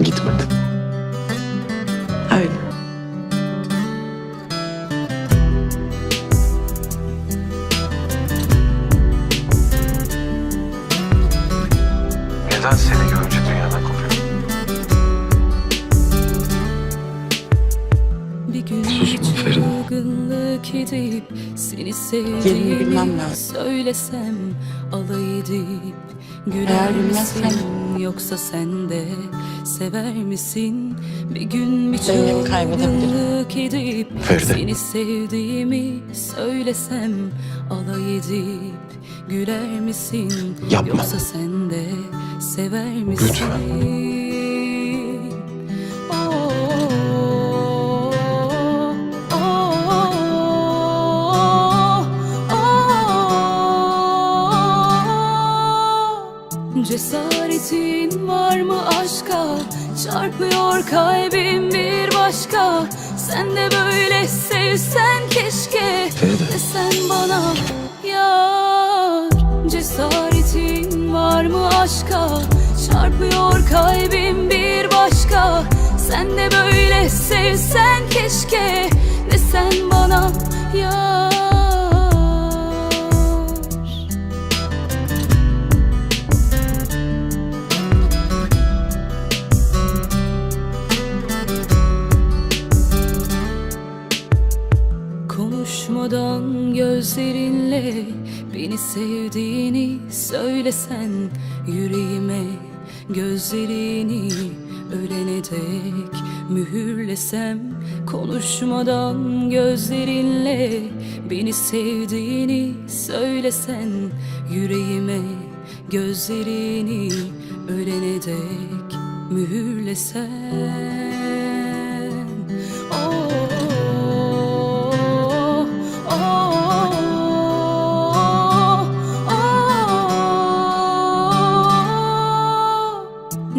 Gitmedi. Öyle. Neden seni görünce çılgınlık edip seni sevdiğimi söylesem alay edip güler Eğer misin yoksa sen de sever misin bir gün bir çılgınlık edip Feride. seni sevdiğimi söylesem alay edip güler misin Yapma. yoksa sen de sever misin Lütfen. Cesaretin var mı aşka? Çarpıyor kalbim bir başka. Sen de böyle sevsen keşke. Feride. Desen bana yar. Cesaretin var mı aşka? Çarpıyor kalbim bir başka. Sen de böyle sevsen keşke Konuşmadan gözlerinle beni sevdiğini söylesen yüreğime gözlerini ölene dek mühürlesem konuşmadan gözlerinle beni sevdiğini söylesen yüreğime gözlerini ölene dek mühürlesem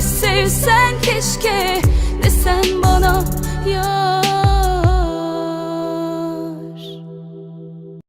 sevsen keşke